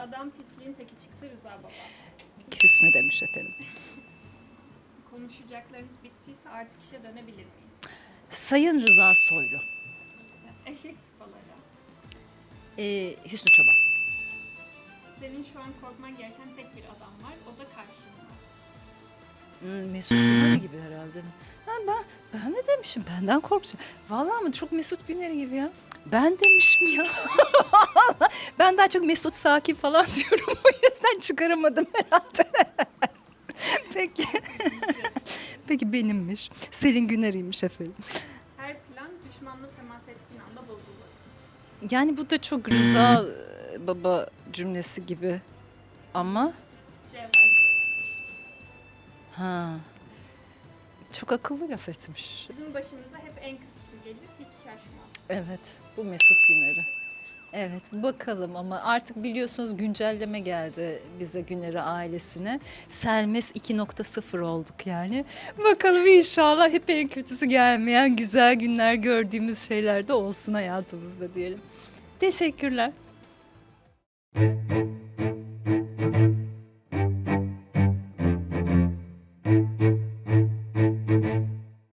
Adam pisliğin teki çıktı Rıza Baba. Hüsnü demiş efendim. Konuşacaklarınız bittiyse artık işe dönebilir miyiz? Sayın Rıza Soylu. Eşek sıpaları. Ee, Hüsnü Çoban. Senin şu an korkman gereken tek bir adam var. O da karşında. Hmm, Mesut Güner gibi herhalde. Ha, ben, ben ne demişim? Benden korkacağım. Vallahi mı? Çok Mesut Güner gibi ya. Ben demişim ya. ben daha çok Mesut Sakin falan diyorum. O yüzden çıkaramadım herhalde. Peki. Peki benimmiş. Selin Güner'iymiş efendim. Her plan düşmanla temas ettiğin anda bozulur. Yani bu da çok Rıza e, baba cümlesi gibi. Ama Cevher ha çok akıllı laf etmiş. Bizim başımıza hep en kötüsü gelir. Hiç şaşmaz. Evet, bu Mesut Güner'i. Evet, bakalım ama artık biliyorsunuz güncelleme geldi bize Güner'i ailesine. Selmes 2.0 olduk yani. Bakalım inşallah hep en kötüsü gelmeyen güzel günler gördüğümüz şeyler de olsun hayatımızda diyelim. Teşekkürler.